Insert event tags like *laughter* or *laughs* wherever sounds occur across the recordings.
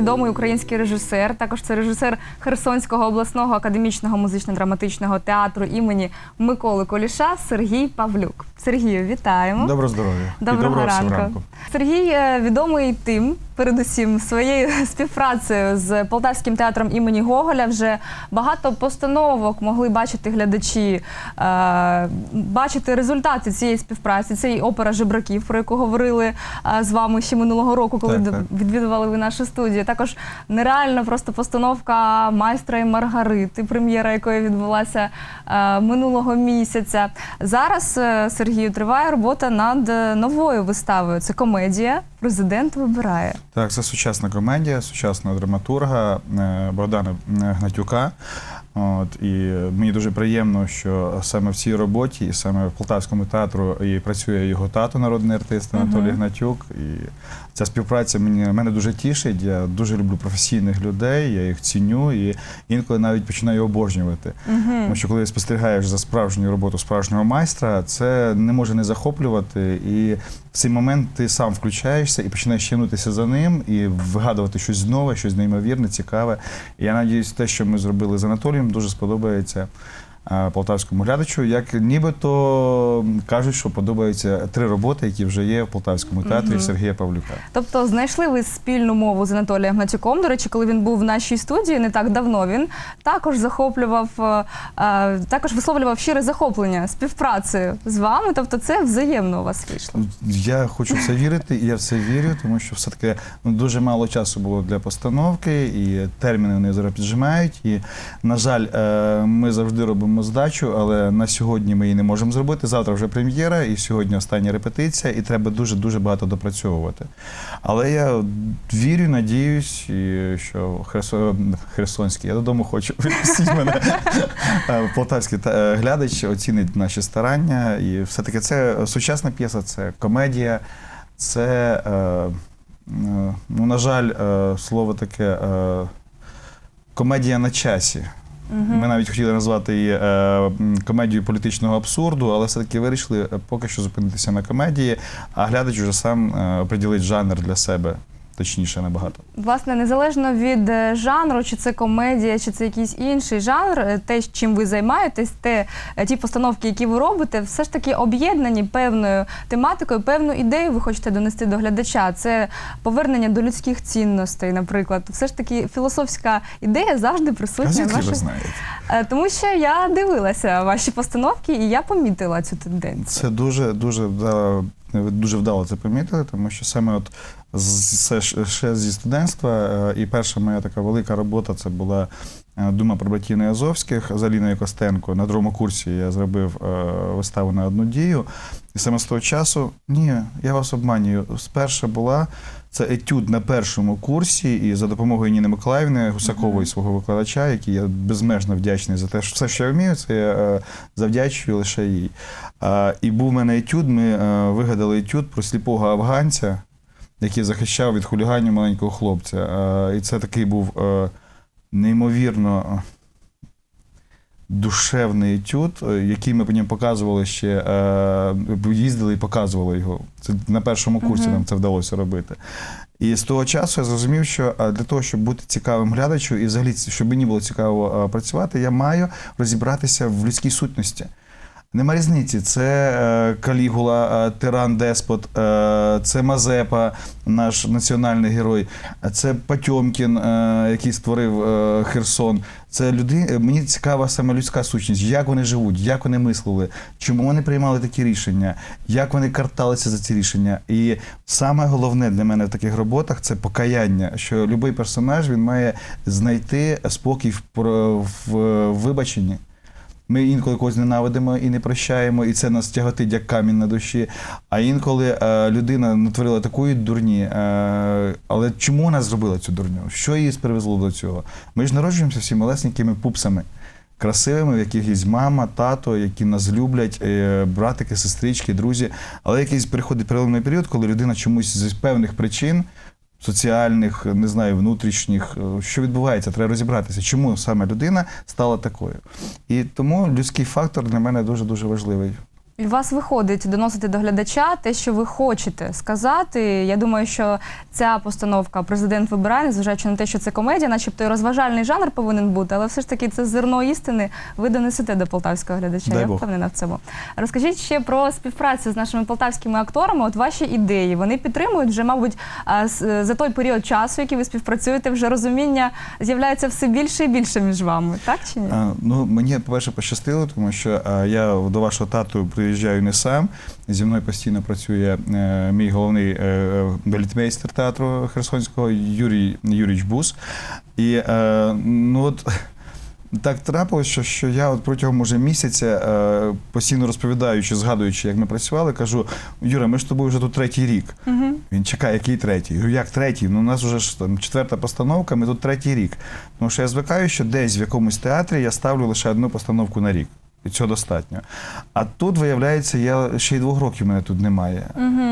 відомий український режисер. Також це режисер Херсонського обласного академічного музично-драматичного театру імені Миколи Коліша Сергій Павлюк. Сергію, вітаємо. Доброго здоров'я. Доброго, доброго ранку. ранку. Сергій е, відомий тим, передусім, своєю *laughs* співпрацею з Полтавським театром імені Гоголя. Вже багато постановок могли бачити глядачі, е, бачити результати цієї співпраці. Це і опера жебраків, про яку говорили е, з вами ще минулого року, коли Так, так. відвідували ви нашу студію. Також нереальна просто постановка майстра і Маргарити, прем'єра якої відбулася минулого місяця. Зараз е, Сергію триває робота над е, новою виставою. Це комедія Президент вибирає. Так, це сучасна комедія, сучасного драматурга е, Богдана е, Гнатюка. От, і мені дуже приємно, що саме в цій роботі, і саме в Полтавському театру і працює його тато, народний артист Анатолій Гнатюк. І ця співпраця мені, мене дуже тішить. Я дуже люблю професійних людей, я їх ціню і інколи навіть починаю обожнювати. Тому що коли спостерігаєш за справжньою роботу справжнього майстра, це не може не захоплювати. І в цей момент ти сам включаєшся і починаєш тягнутися за ним і вигадувати щось нове, щось неймовірне, цікаве. І я надіюсь, те, що ми зробили з Анатолієм, дуже сподобається. Е, Полтавському глядачу, як нібито кажуть, що подобаються три роботи, які вже є в Полтавському театрі Сергія Павлюка. Тобто знайшли ви спільну мову з Анатолієм Гнатюком. До речі, коли він був в нашій студії не так давно, він також захоплював, е, е, також висловлював щире захоплення співпрацею з вами. Тобто, це взаємно у вас вийшло. Я хочу в це вірити, і я в це вірю, тому що все-таки ну, дуже мало часу було для постановки, і терміни вони зараз піджимають. І, на жаль, ми завжди робимо здачу, але на сьогодні ми її не можемо зробити. Завтра вже прем'єра, і сьогодні остання репетиція, і треба дуже-дуже багато допрацьовувати. Але я вірю, надіюсь, і що Херсо... Херсонський, я додому хочу мене. *laughs* Е, Полтавський е, глядач оцінить наші старання. І все-таки це сучасна п'єса, це комедія, це, е, ну, на жаль, слово таке комедія на часі. Ми навіть хотіли назвати її е, комедією політичного абсурду, але все-таки вирішили е, поки що зупинитися на комедії, а глядач вже сам е, оприділить жанр для себе, точніше набагато. Власне, незалежно від е, жанру, чи це комедія, чи це якийсь інший жанр, е, те, чим ви займаєтесь, те, е, ті постановки, які ви робите, все ж таки об'єднані певною тематикою, певну ідею ви хочете донести до глядача. Це повернення до людських цінностей, наприклад. Все ж таки філософська ідея завжди присутня в звідки ви ваших... знаєте? Е, Тому що я дивилася ваші постановки, і я помітила цю тенденцію. Це дуже дуже ви дуже вдало це помітили, тому що саме от з- ще зі студентства, е, і перша моя така велика робота це була е, Дума про братів Неазовських з Аліною Костенко. На другому курсі я зробив е, виставу на одну дію. І саме з того часу, ні, я вас обманюю. Сперша була це етюд на першому курсі, і за допомогою Ніни Миколаївни Гусакової, свого викладача, який я безмежно вдячний за те, що все, що я вмію, це я е, завдячую лише їй. І був у мене етюд. Ми е, вигадали етюд про сліпого афганця, який захищав від хуліганів маленького хлопця. І це такий був е, неймовірно. Душевний етюд, е, який ми потім показували ще, е, їздили і показували його. Це на першому курсі нам це вдалося робити. І з того часу я зрозумів, що е, для того, щоб бути цікавим глядачу, і взагалі, щоб мені було цікаво працювати, я маю розібратися в людській сутності. Нема різниці. Це е, Калігула, е, тиран Деспот, е, це Мазепа, наш національний герой, це Патьомкін, е, який створив е, Херсон. Це люди. е, Мені цікава саме людська сутність, як вони живуть, як вони мислили, чому вони приймали такі рішення, як вони карталися за ці рішення. І саме головне для мене в таких роботах це покаяння, що будь-який персонаж він має знайти спокій в, про- в вибаченні. Ми інколи когось ненавидимо і не прощаємо, і це нас тяготить як камінь на душі. А інколи е, людина натворила такої дурні. Е, але чому вона зробила цю дурню? Що її привезло до цього? Ми ж народжуємося всі малесенькими пупсами. Красивими, в яких є мама, тато, які нас люблять, е, братики, сестрички, друзі. Але якийсь приходить переломний період, коли людина чомусь з певних причин соціальних, не знаю, внутрішніх, е, що відбувається, треба розібратися, чому саме людина стала такою. І тому людський фактор для мене дуже дуже важливий. У вас виходить доносити до глядача те, що ви хочете сказати. Я думаю, що ця постановка президент вибирає, незважаючи на те, що це комедія, начебто і розважальний жанр повинен бути, але все ж таки це зерно істини ви донесете до полтавського глядача. Дай я Бог. впевнена в цьому. Розкажіть ще про співпрацю з нашими полтавськими акторами. От ваші ідеї вони підтримують вже, мабуть, за той період часу, який ви співпрацюєте, вже розуміння з'являється все більше і більше між вами, так чи ні? А, Ну, мені, по-перше, пощастило, тому що а, я до вашого тату приїжджаю не сам. Зі мною постійно працює е, мій головний е, балетмейстер театру Херсонського Юрій Юрійович Бус. І е, ну от. Так трапилось, що, що я от протягом уже місяця, е, постійно розповідаючи, згадуючи, як ми працювали, кажу: Юра, ми ж з тобою вже тут третій рік. Угу. Він чекає, який третій? Я говорю, як третій? Ну, у нас вже ж там четверта постановка, ми тут третій рік. Тому що я звикаю, що десь в якомусь театрі я ставлю лише одну постановку на рік. І цього достатньо. А тут, виявляється, я ще й двох років мене тут немає.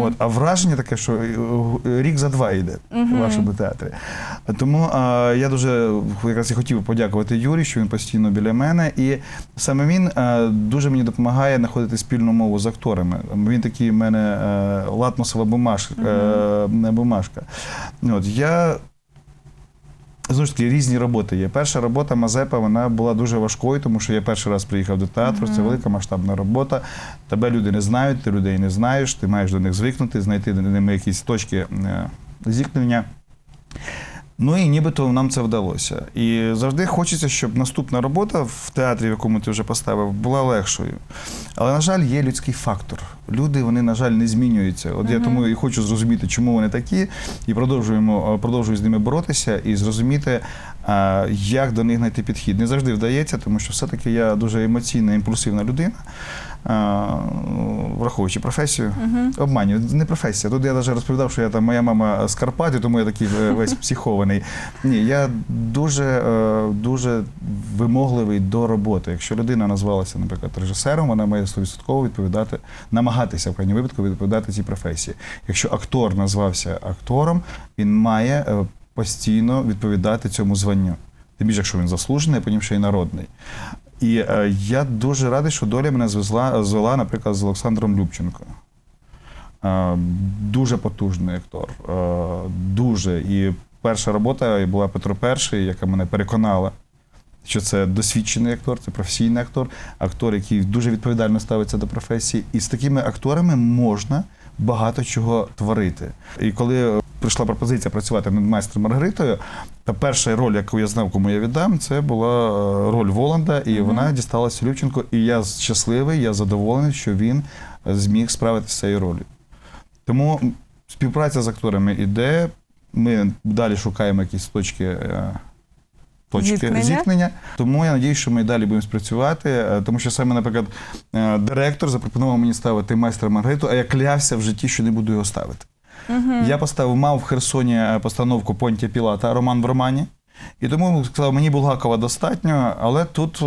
От, а враження таке, що е, рік за два йде в вашому театрі. Тому а, я дуже якраз і хотів подякувати Юрі, що він постійно біля мене. І саме він а, дуже мені допомагає знаходити спільну мову з акторами. Він такий в мене е, латмосова бумажка. е, бумажка. От, я Знову ж таки, різні роботи є. Перша робота Мазепа вона була дуже важкою, тому що я перший раз приїхав до театру. Це велика масштабна робота. Тебе люди не знають, ти людей не знаєш, ти маєш до них звикнути, знайти до ними якісь точки е, зіткнення. Ну і нібито нам це вдалося. І завжди хочеться, щоб наступна робота в театрі, в якому ти вже поставив, була легшою. Але, на жаль, є людський фактор. Люди, вони, на жаль, не змінюються. От я тому і хочу зрозуміти, чому вони такі, і продовжуємо продовжую з ними боротися і зрозуміти, як до них знайти підхід. Не завжди вдається, тому що все-таки я дуже емоційна, імпульсивна людина, враховуючи професію. Угу. Обманюю, не професія. Тут я навіть розповідав, що я там моя мама з Карпат, і тому я такий е, *laughs* весь психований. Ні, я дуже, е, дуже вимогливий до роботи. Якщо людина назвалася, наприклад, режисером, вона має 100% відповідати, намагатися в крайній випадку відповідати цій професії. Якщо актор назвався актором, він має е, постійно відповідати цьому званню. Тим більше, якщо він заслужений, а потім ще й народний. І е, я дуже радий, що доля мене звезла, звела, наприклад, з Олександром Любченко. Е, дуже потужний актор. Е, дуже. І перша робота була Петро І, яка мене переконала, що це досвідчений актор, це професійний актор, актор, який дуже відповідально ставиться до професії. І з такими акторами можна багато чого творити. І коли е, прийшла пропозиція працювати над майстром Маргаритою, та перша роль, яку я знав, кому я віддам, це була е, роль Воланда, і Мгм. вона дісталася Любченко. І я щасливий, я задоволений, що він е, зміг справитися з цією ролью. Тому співпраця з акторами іде. Ми далі шукаємо якісь точки. Точки Зіткнення. зіткнення. Тому я надію, що ми і далі будемо спрацювати. е, Тому що саме, наприклад, е, директор запропонував мені ставити майстра Маргариту, а я клявся в житті, що не буду його ставити. Угу. Я поставив, мав в Херсоні е, постановку Понтія Пілата Роман в романі. І тому сказав, мені Булгакова достатньо, але тут.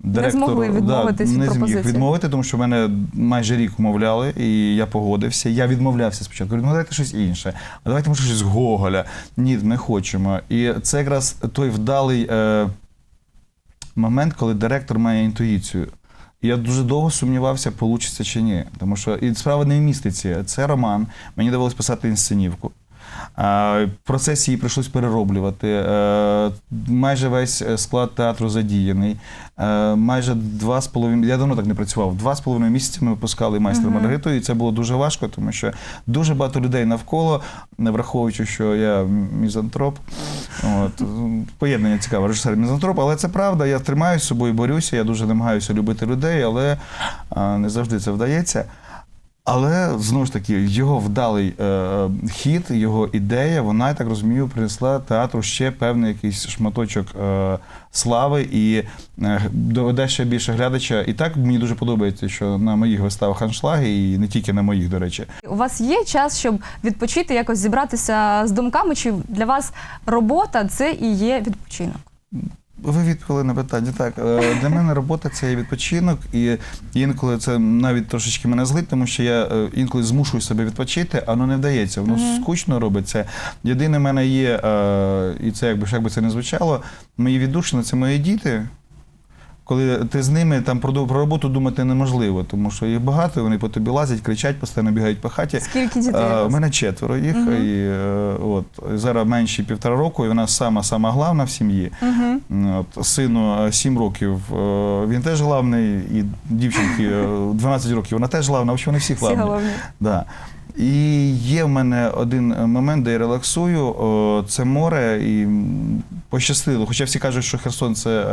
Директор змогли відмовитись від не зміг відмовити, тому що мене майже рік умовляли, і я погодився. Я відмовлявся спочатку. Говорю, ну давайте щось інше. А давайте може щось з Гоголя. Ні, не хочемо. І це якраз той вдалий е, момент, коли директор має інтуїцію. Я дуже довго сумнівався, получиться чи ні. Тому що і справа не в містиці. Це роман. Мені довелось писати інсценівку. Процесі її прийшлось перероблювати. Е, Майже весь е, склад театру задіяний. Е, Майже два з половиною. Я давно так не працював. Два з половиною місяці ми випускали майстра Мгм. Маргариту, і це було дуже важко, тому що дуже багато людей навколо, не враховуючи, що я мізантроп. От, поєднання цікаве, режисер мізантроп, але це правда. Я тримаюся собою, борюся. Я дуже намагаюся любити людей, але не завжди це вдається. Але знову ж таки, його вдалий е, хід, його ідея, вона, я так розумію, принесла театру ще певний якийсь шматочок е, слави і е, доведе ще більше глядача. І так мені дуже подобається, що на моїх виставах аншлаги, і не тільки на моїх, до речі. У вас є час, щоб відпочити, якось зібратися з думками, чи для вас робота це і є відпочинок? Ви відповіли на питання. Так, е, для мене робота це відпочинок, і інколи це навіть трошечки мене злить, тому що я е, інколи змушую себе відпочити, а воно не вдається. Воно Мгм. скучно робиться. Єдине в мене є, е, і це якби як би це не звучало, мої віддушини це мої діти. Коли ти з ними там про, про роботу думати неможливо, тому що їх багато, вони по тобі лазять, кричать, постійно бігають по хаті. Скільки дітей? у Е, У мене четверо їх, і е, от зараз менші півтора року, і вона сама сама главна в сім'ї. Мгм. От сину е, 7 років, е, він теж главний, і дівчинки е, 12 років, вона теж главна, в вони всі Всі главні. головні. Да. І є в мене один момент, де я релаксую. Це море, і пощастило. Хоча всі кажуть, що Херсон це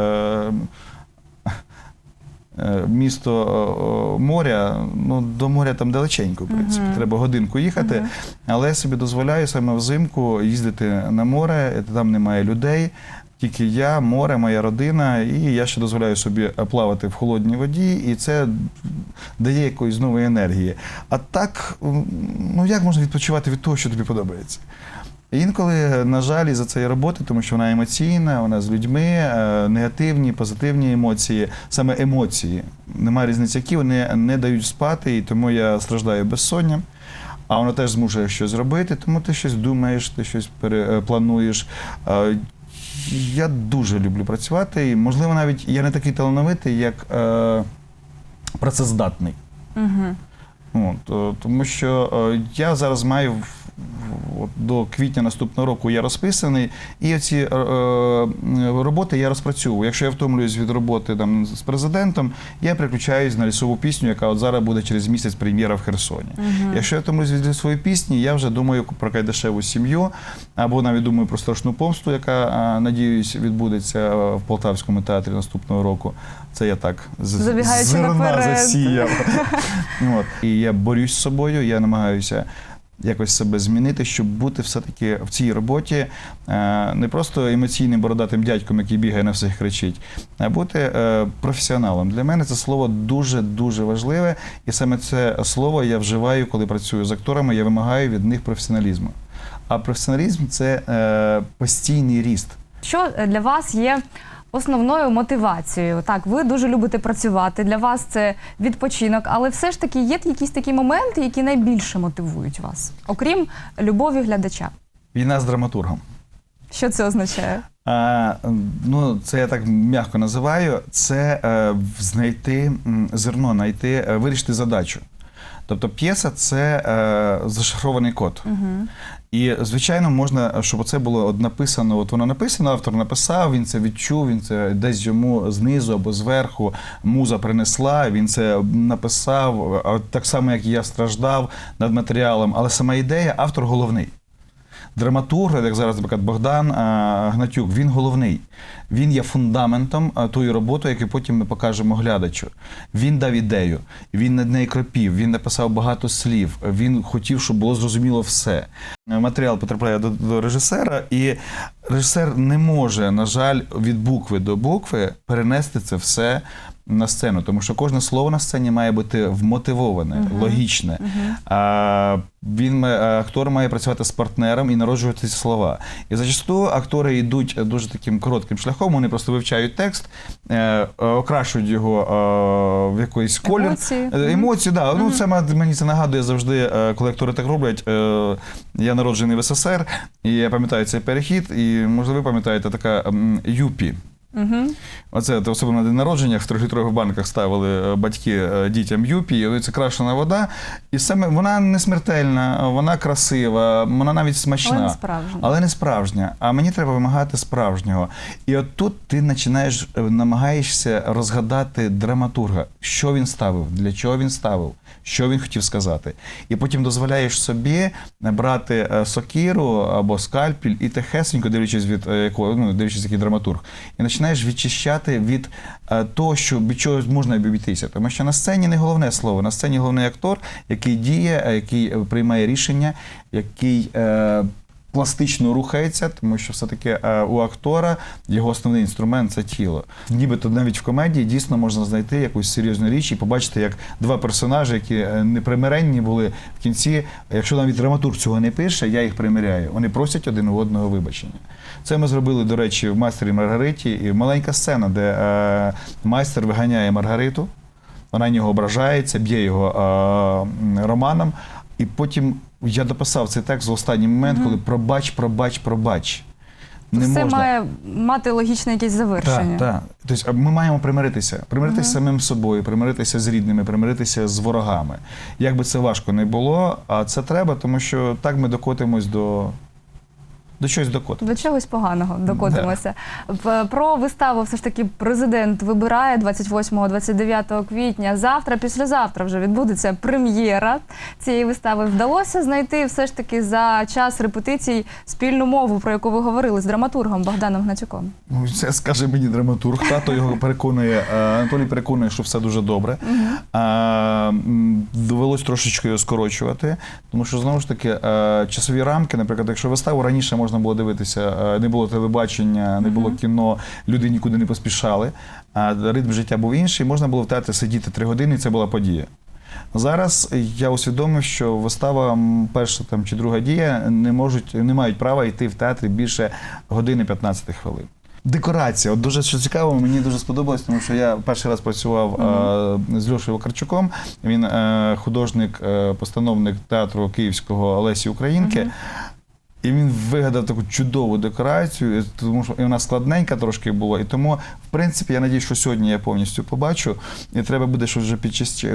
місто е, моря. Ну, до моря там далеченько, в принципі. Мгм. Треба годинку їхати. Мгм. Але я собі дозволяю саме взимку їздити на море, там немає людей. Тільки я, море, моя родина, і я ще дозволяю собі плавати в холодній воді, і це дає якоїсь нової енергії. А так, ну як можна відпочивати від того, що тобі подобається? Інколи, на жаль, за цієї роботи, тому що вона емоційна, вона з людьми, е, негативні, позитивні емоції, саме емоції. Немає різниці, які вони не дають спати, і тому я страждаю безсонням. А воно теж змушує щось зробити, тому ти щось думаєш, ти щось е, плануєш. Е, Я дуже люблю працювати, і можливо, навіть я не такий талановитий, як е, працездатний. Мгм. От, е, тому що е, я зараз маю от до квітня наступного року я розписаний, і ці е, е, роботи я розпрацьовую. Якщо я втомлююсь від роботи там з президентом, я переключаюсь на лісову пісню, яка от зараз буде через місяць прем'єра в Херсоні. Якщо я втомлююсь від лісової пісні, я вже думаю про кайдашеву сім'ю, або навіть думаю про страшну помсту, яка а, надіюсь відбудеться е, в Полтавському театрі наступного року. Це я так зерна засіяв. *laughs* От. І я борюсь з собою, я намагаюся якось себе змінити, щоб бути все-таки в цій роботі е, не просто емоційним бородатим дядьком, який бігає на всіх кричить, а бути е, професіоналом. Для мене це слово дуже-дуже важливе, і саме це слово я вживаю, коли працюю з акторами, я вимагаю від них професіоналізму. А професіоналізм це е, постійний ріст. Що для вас є основною мотивацією? Так, ви дуже любите працювати. Для вас це відпочинок, але все ж таки є якісь такі моменти, які найбільше мотивують вас, окрім любові глядача. Війна з драматургом. Що це означає? А, ну, це я так м'яко називаю. Це е, знайти зерно, знайти, е, вирішити задачу. Тобто п'єса це е, зашифрований код. Угу. І, звичайно, можна, щоб це було от написано, от воно написано, автор написав, він це відчув, він це десь йому знизу або зверху муза принесла, він це написав, так само, як і я страждав над матеріалом. Але сама ідея, автор головний. Драматург, як зараз, наприклад, Богдан Гнатюк, він головний. Він є фундаментом тої роботи, яку потім ми покажемо глядачу. Він дав ідею, він над нею кропів, він написав багато слів, він хотів, щоб було зрозуміло все. Матеріал потрапляє до, до режисера, і режисер не може, на жаль, від букви до букви перенести це все на сцену, тому що кожне слово на сцені має бути вмотивоване, логічне. А, він актор має працювати з партнером і народжувати ці слова. І зачасту актори йдуть дуже таким коротким шляхом. Вони просто вивчають текст, е, е, окрашують його е, в якийсь колір. Емоції. Е, Емоції, да. Ну, це мені це нагадує завжди, е, коли актори так роблять. Е, Я народжений в СССР, і я пам'ятаю цей перехід, і можливо, ви пам'ятаєте така м, юпі. Угу. Оце особливо на день народження в трьохлітрових банках ставили е, батьки е, дітям юпі, і це крашена вода. І саме вона не смертельна, вона красива, вона навіть смачна. Але не справжня. Але не справжня. А мені треба вимагати справжнього. І от тут ти починаєш е, намагаєшся розгадати драматурга, що він ставив, для чого він ставив, що він хотів сказати. І потім дозволяєш собі брати сокиру або скальпель і тихесенько, дивлячись від якого, ну, дивлячись, який драматург, і починаєш відчищати від е, того, що від чого можна обійтися. Тому що на сцені не головне слово, на сцені головний актор, який діє, е, який е, приймає рішення, який. Пластично рухається, тому що все-таки е, у актора його основний інструмент це тіло. Нібито навіть в комедії дійсно можна знайти якусь серйозну річ і побачити, як два персонажі, які е, непримиренні були в кінці. Якщо навіть драматург цього не пише, я їх примиряю. Вони просять один у одного вибачення. Це ми зробили, до речі, в майстері Маргариті. І маленька сцена, де е, майстер виганяє Маргариту, вона на нього ображається, б'є його е, романом. І потім я дописав цей текст в останній момент, коли пробач, пробач, пробач. Не Все можна. має мати логічне якесь завершення. Так, так. Тобто ми маємо примиритися. Примиритися з самим собою, примиритися з рідними, примиритися з ворогами. Як би це важко не було, а це треба, тому що так ми докотимось до, до чогось докотимось. До чогось поганого докотимося. П- Про виставу все ж таки президент вибирає 28-29 квітня. Завтра, післязавтра вже відбудеться прем'єра цієї вистави. Вдалося знайти все ж таки за час репетицій спільну мову, про яку ви говорили з драматургом Богданом Гнатюком. Ну, Це скаже мені драматург. Тато його переконує, е, Анатолій переконує, що все дуже добре. А, довелось трошечки його скорочувати, тому що знову ж таки е, часові рамки, наприклад, якщо виставу раніше можна було дивитися, е, не було телебачення, не було кіно, люди нікуди не поспішали. А ритм життя був інший, можна було в театрі сидіти три години, і це була подія. Зараз я усвідомив, що вистава перша там чи друга дія не можуть, не мають права йти в театрі більше години 15 хвилин. Декорація, от дуже що цікаво, мені дуже сподобалось, тому що я перший раз працював е, з Льошею Вакарчуком. Він е, художник, е, постановник театру Київського Олесі Українки. І він вигадав таку чудову декорацію, тому що і вона складненька трошки була. І тому, в принципі, я надію, що сьогодні я повністю побачу, і треба буде щось вже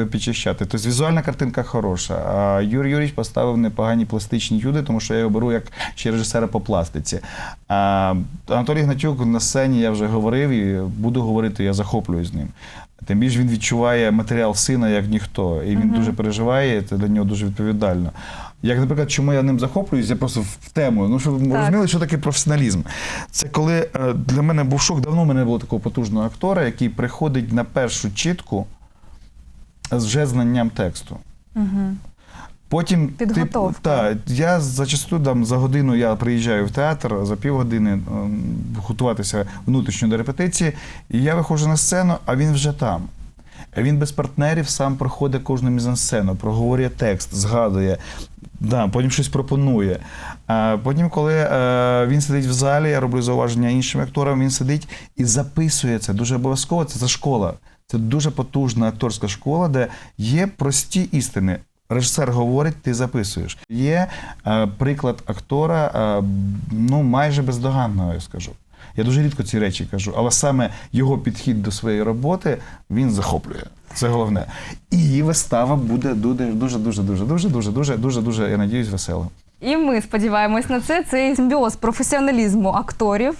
підчищати. Тобто візуальна картинка хороша. А Юрій Юрійович поставив непогані пластичні юди, тому що я його беру як ще режисера по пластиці. А Анатолій Гнатюк на сцені я вже говорив і буду говорити, я захоплююсь ним. Тим більше він відчуває матеріал сина як ніхто, і він дуже переживає, це для нього дуже відповідально. Як, наприклад, чому я ним захоплююсь, я просто в тему. Ну, щоб ви розуміли, що таке професіоналізм. Це коли е, для мене був шок, давно в мене не було такого потужного актора, який приходить на першу чітку з вже знанням тексту. Угу. Потім Підготовка. так, я зачасту там за годину я приїжджаю в театр, за півгодини ем, готуватися внутрішньо до репетиції, і я виходжу на сцену, а він вже там. Він без партнерів сам проходить кожну мізансцену, проговорює текст, згадує, да, потім щось пропонує. А потім, коли е, він сидить в залі, я роблю зауваження іншим акторам, він сидить і записує це. Дуже обов'язково. Це, це школа. Це дуже потужна акторська школа, де є прості істини. Режисер говорить, ти записуєш. Є е, приклад актора, е, ну майже бездоганного, я скажу. Я дуже рідко ці речі кажу, але саме його підхід до своєї роботи він захоплює. Це головне. І вистава буде дуже, дуже, дуже, дуже, дуже, дуже, дуже, дуже, дуже, я надіюсь, весела. І ми сподіваємось на це. Цей симбіоз професіоналізму акторів,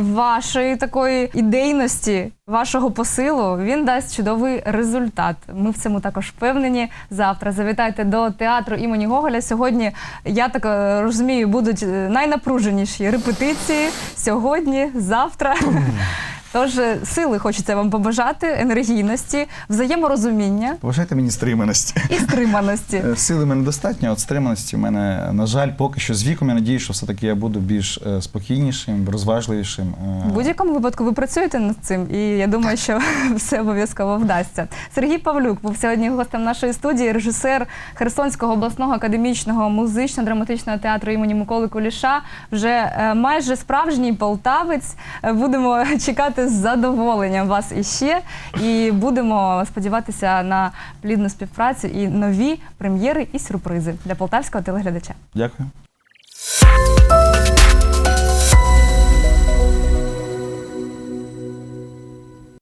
вашої такої ідейності, вашого посилу він дасть чудовий результат. Ми в цьому також впевнені. Завтра завітайте до театру імені Гоголя. Сьогодні я так е, розумію, будуть е, найнапруженіші репетиції сьогодні, завтра. Тож е, сили хочеться вам побажати, енергійності, взаєморозуміння Поважайте мені стриманості. і стриманості. *laughs* Е, Сили мене достатньо, от стриманості в мене, на жаль, поки що з віком я надію, що все-таки я буду більш е, спокійнішим, розважливішим. В будь-якому випадку ви працюєте над цим, і я думаю, що *laughs* все обов'язково вдасться. Сергій Павлюк був сьогодні гостем нашої студії, режисер Херсонського обласного академічного музично-драматичного театру імені Миколи Куліша. Вже майже справжній полтавець. Будемо *laughs* чекати з задоволенням вас іще. І будемо сподіватися на плідну співпрацю і нові прем'єри і сюрпризи для полтавського телеглядача. Дякую.